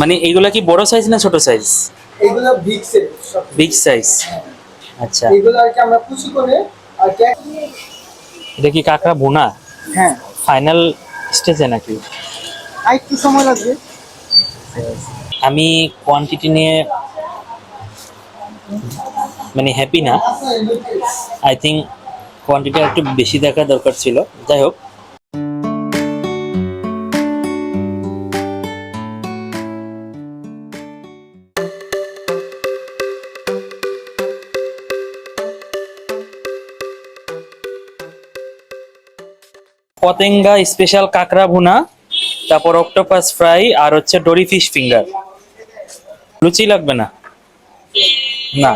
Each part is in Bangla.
মানে এইগুলা কি বড় সাইজ না ছোট সাইজ এগুলো বিগ সব বিগ সাইজ আচ্ছা। এগুলো আর কি আমরা কুচি করে আর এটা কি কাঁকড়া ভুনা? হ্যাঁ। ফাইনাল স্টেজে নাকি? আর একটু সময় লাগবে। আমি কোয়ান্টিটি নিয়ে মানে হ্যাপি না। আই থিঙ্ক কোয়ান্টিটি একটু বেশি দেখা দরকার ছিল। যাই হোক। পতেঙ্গা স্পেশাল কাঁকড়া ভুনা, তারপর অক্টোপাস ফ্রাই আর হচ্ছে ডরি ফিশ ফিঙ্গার। লুচি লাগবে না? না।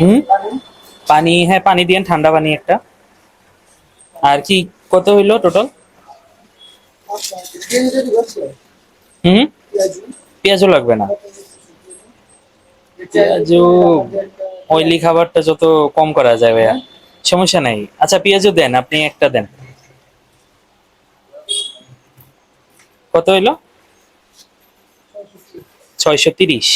হুম? পানি হ্যাঁ পানি দিয়েন, ঠান্ডা পানি একটা। আর কি, কত হইল টোটাল হুম? পেঁয়াজও লাগবে না। পেঁয়াজও অয়েলি খাবারটা যত কম করা যায় ভাইয়া। সমস্যা নাই। আচ্ছা পেঁয়াজও দেন, আপনি একটা দেন। কত হইল? ছয়শো তিরিশ।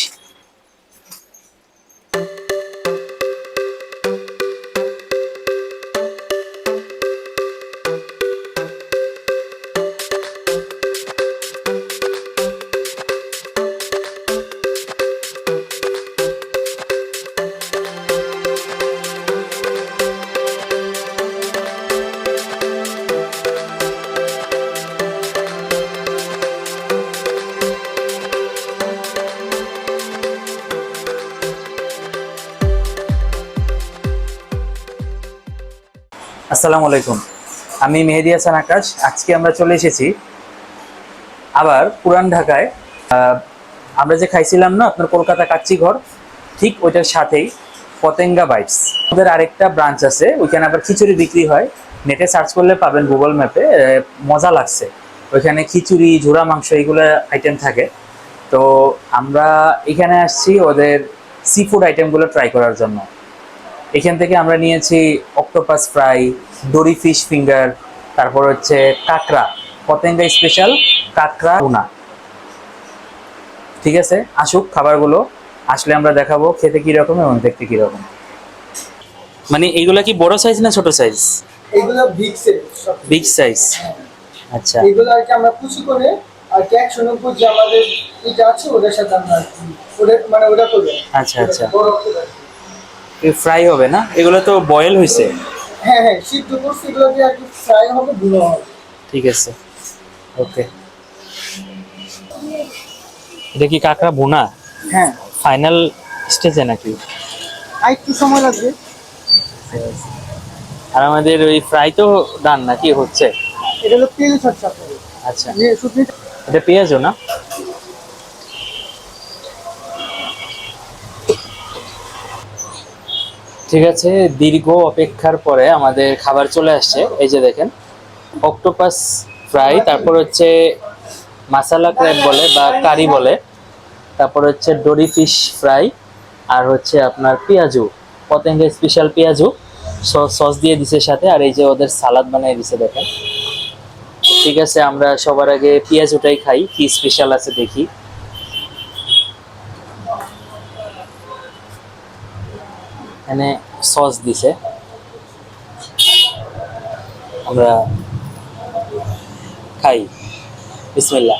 আসসালামু আলাইকুম। আমি মেহেদি হাসান আকাশ। আজকে আমরা চলে এসেছি আবার পুরান ঢাকায়। আমরা যে খাইছিলাম না, আপনার কলকাতা কাচ্চি ঘর, ঠিক ওইটার সাথেই পতেঙ্গা বাইটস। ওদের আরেকটা ব্রাঞ্চ আছে, ওইখানে আবার খিচুড়ি বিক্রি হয়। নেটে সার্চ করলে পাবেন গুগল ম্যাপে মজা লাগছে। ওইখানে খিচুড়ি ঝোড়া মাংস, এইগুলো আইটেম থাকে। তো আমরা এখানে আসছি ওদের সি ফুড আইটেমগুলো ট্রাই করার জন্য। এখান থেকে আমরা নিয়েছি octopus fry dory fish finger তারপর হচ্ছে কাঁকড়া পতেঙ্গা স্পেশাল কাঁকড়া টুনা ঠিক আছে? আসুক খাবারগুলো আসলে আমরা দেখাবো খেতে কীরকম এবং দেখতে কীরকম মানে এইগুলা কি বড় সাইজ না ছোট সাইজ এগুলো বিগ সব বিগ সাইজ আচ্ছা। এগুলো আর কি আমরা কুচি করে আর কি একশো নব্বই যে আমাদের এটা আছে ওটার সাথে আমরা কি ওটা মানে ওটা করব। আচ্ছা, আচ্ছা। ফ্রাই হবে না? এগুলো তো বয়েল হয়েছে হ্যাঁ হ্যাঁ সিদ্ধ করছি এগুলো দিয়ে আর কি ফ্রাই হবে গুলো হবে। ঠিক আছে। ওকে। এটা কি কাঁকড়া ভুনা? হ্যাঁ। ফাইনাল স্টেজে নাকি? আর একটু সময় লাগবে। আর আমাদের ওই ফ্রাই তো ডান নাকি হচ্ছে? এটা হলো তেল ছাড়ছে আচ্ছা। এটা পেঁয়াজও না? ঠিক আছে, দীর্ঘ অপেক্ষার পরে আমাদের খাবার চলে আসছে। এই যে দেখেন, অক্টোপাস ফ্রাই, তারপর হচ্ছে মাসালা ক্র্যাব বলে বা কারি বলে, তারপর হচ্ছে ডরি ফিশ ফ্রাই, আর হচ্ছে আপনার পেঁয়াজু, পতেঙ্গা স্পেশাল পেঁয়াজু সস দিয়ে দিছে সাথে, আর এই যে ওদের সালাদ বানিয়ে দিছে দেখেন। ঠিক আছে, আমরা সবার আগে পেঁয়াজ ওটাই খাই, কি স্পেশাল আছে দেখি। এখানে সস দিছে। আমরা খাই। বিসমিল্লাহ।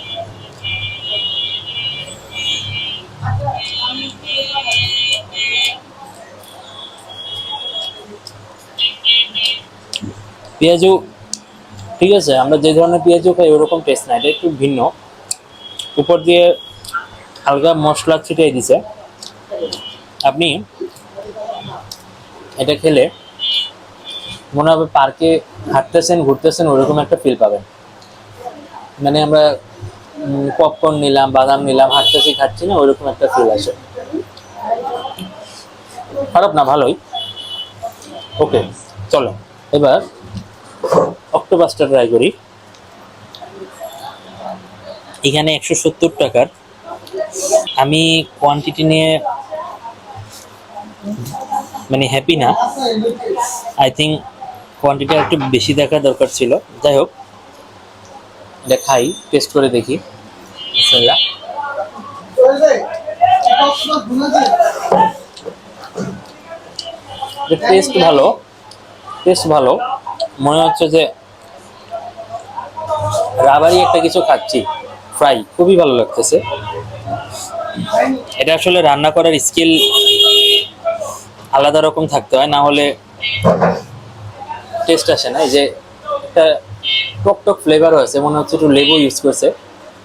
পেঁয়াজু, ঠিক আছে, আমরা যে ধরনের পেঁয়াজু খাই, ওরকম টেস্ট না এটা একটু ভিন্ন। উপর দিয়ে হালকা মশলা ছিটিয়ে দিছে। আপনি এটা খেলে মনে হবে পার্কে হাঁটতেছেন, ঘুরতেছেন, ওরকম একটা ফিল পাবেন। মানে আমরা পপকর্ন নিলাম, বাদাম নিলাম, হাঁটতেছি, খাচ্ছি না ওইরকম একটা ফিল আসে। খারাপ না, ভালোই। ওকে চলো। এবার অক্টোপাসটা ট্রাই করি। এখানে একশো সত্তর টাকার। আমি কোয়ান্টিটি নিয়ে মানে হ্যাপি না। আই থিঙ্ক কোয়ান্টিটি একটু বেশি দেখা দরকার ছিল। যাই হোক, এটা খাই টেস্ট করে দেখি। টেস্ট ভালো। টেস্ট ভালো। মনে হচ্ছে যে রাবারি একটা কিছু খাচ্ছি। ফ্রাই খুবই ভালো লাগতেছে। এটা আসলে রান্না করার স্কিল আলাদা রকম থাকতে হয়, না হলে টেস্ট আসে না। এই যে একটা টক টক ফ্লেভারও আছে, মনে হচ্ছে একটু লেবু ইউজ করছে।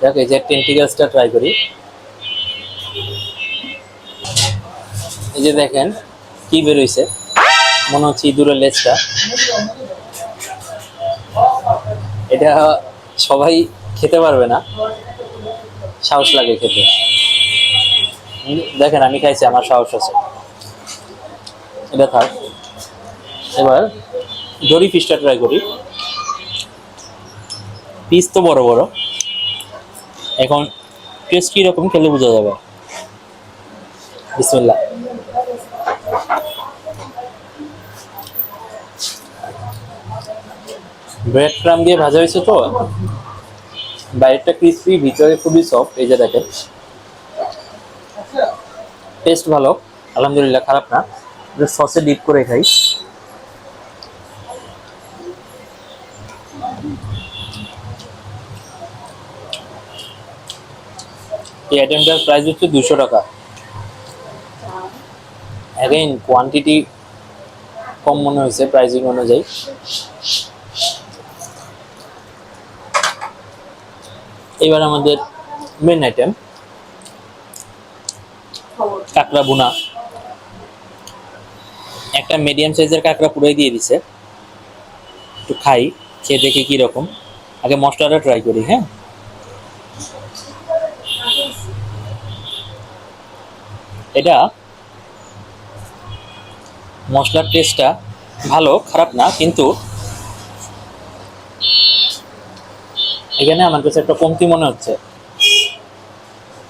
দেখ এই যে টেন্টিকালসটা ট্রাই করি। এই যে দেখেন, কি বেরোইছে। মনে হচ্ছে ইঁদুরের লেজটা। এটা সবাই খেতে পারবে না। সাহস লাগে খেতে। দেখেন, আমি খাইছি, আমার সাহস আছে। থাক। এবার দড়ি ফিশটা ট্রাই করি। পিস তো বড় বড়। এখন টেস্ট কীরকম খেলে বোঝা যাবে। বিসমিল্লাহ। ব্রেড ক্রাম দিয়ে ভাজা হয়েছে তো? বাইরেটা ক্রিসপি ভিতরে খুবই সফট এই যে দেখেন। টেস্ট ভালো, আলহামদুলিল্লাহ, খারাপ না। সসে ডিপ করে খাই। এই আইটেমটার প্রাইস হচ্ছে দুশো টাকা। অ্যাগেইন কোয়ান্টিটি কম মনে হয়েছে প্রাইসিং অনুযায়ী। এবার আমাদের মেন আইটেম কাঁকড়া বুনা একটা মিডিয়াম সাইজের কাঁকড়া পুরাই দিয়ে দিছে। একটু খাই, খেয়ে দেখি কি রকম। আগে মশলাটা ট্রাই করি হ্যাঁ? এটা মশলার টেস্টটা ভালো, খারাপ না, কিন্তু এখানে আমার কাছে একটা কমতি মনে হচ্ছে।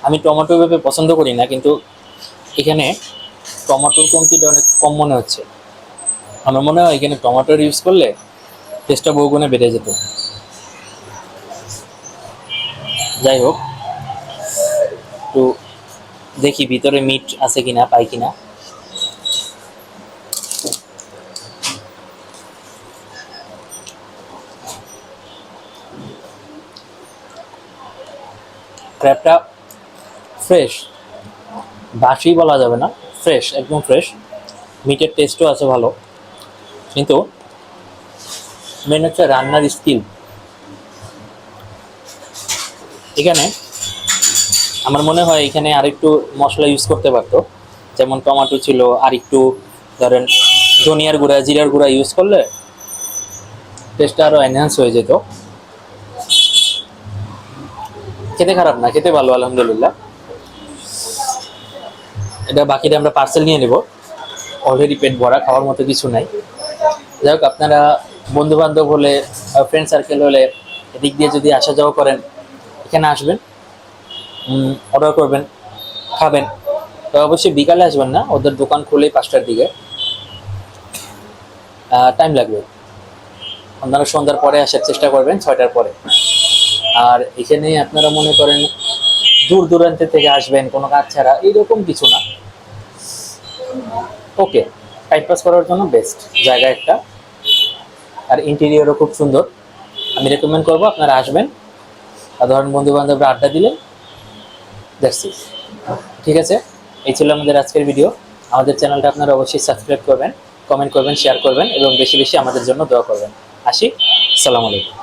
আমি টমেটো ভেবে পছন্দ করি না, কিন্তু এখানে টমেটোর কমতিটা অনেক কম মনে হচ্ছে। আমার মনে হয় এখানে টমেটোর ইউজ করলে টেস্টটা বহুগুণে বেড়ে যেত। যাই হোক, একটু দেখি ভিতরে মিট আছে কিনা, পাই কিনা। ক্র্যাবটা ফ্রেশ বাসি বলা যাবে না। ফ্রেশ, একদম ফ্রেশ। মিটের টেস্টও আছে ভালো। কিন্তু মেন হচ্ছে রান্নার স্কিল এখানে আমার মনে হয় এখানে আরেকটু মশলা ইউজ করতে পারতো। যেমন টমেটো ছিল, আর একটু ধরেন ধনিয়ার গুঁড়া, জিরার গুঁড়া ইউজ করলে টেস্টটা আরও এনহ্যান্স হয়ে যেত। খেতে খারাপ না, খেতে ভালো, আলহামদুলিল্লাহ। এটা বাকিটা আমরা পার্সেল নিয়ে নেব। অলরেডি পেট ভরা, খাওয়ার মতো কিছু নাই। যাই হোক, আপনারা বন্ধু বান্ধব হলে ফ্রেন্ড সার্কেল হলে, এদিক দিয়ে যদি আসা যাওয়া করেন, এখানে আসবেন অর্ডার করবেন, খাবেন। তো অবশ্যই বিকালে আসবেন না, ওদের দোকান খুলেই পাঁচটার দিকে। টাইম লাগবে। আপনারা সন্ধ্যার পরে আসার চেষ্টা করবেন, ছয়টার পরে। আর এখানে আপনারা মনে করেন দূর দূরান্ত থেকে আসবেন, কোনো কাজ ছাড়া, এইরকম কিছু না। ওকে টাইম পাস করার জন্য বেস্ট জায়গা একটা। আর ইন্টেরিয়রও খুব সুন্দর। আমি রেকমেন্ড করব, আপনারা আসবেন। আর ধরেন বন্ধু বান্ধবরা আড্ডা দিলেন ইট ঠিক আছে? এই ছিল আমাদের আজকের ভিডিও আমাদের চ্যানেলটা আপনারা অবশ্যই সাবস্ক্রাইব করবেন কমেন্ট করবেন শেয়ার করবেন, এবং বেশি বেশি আমাদের জন্য দোয়া করবেন। আসি সালাম আলাইকুম।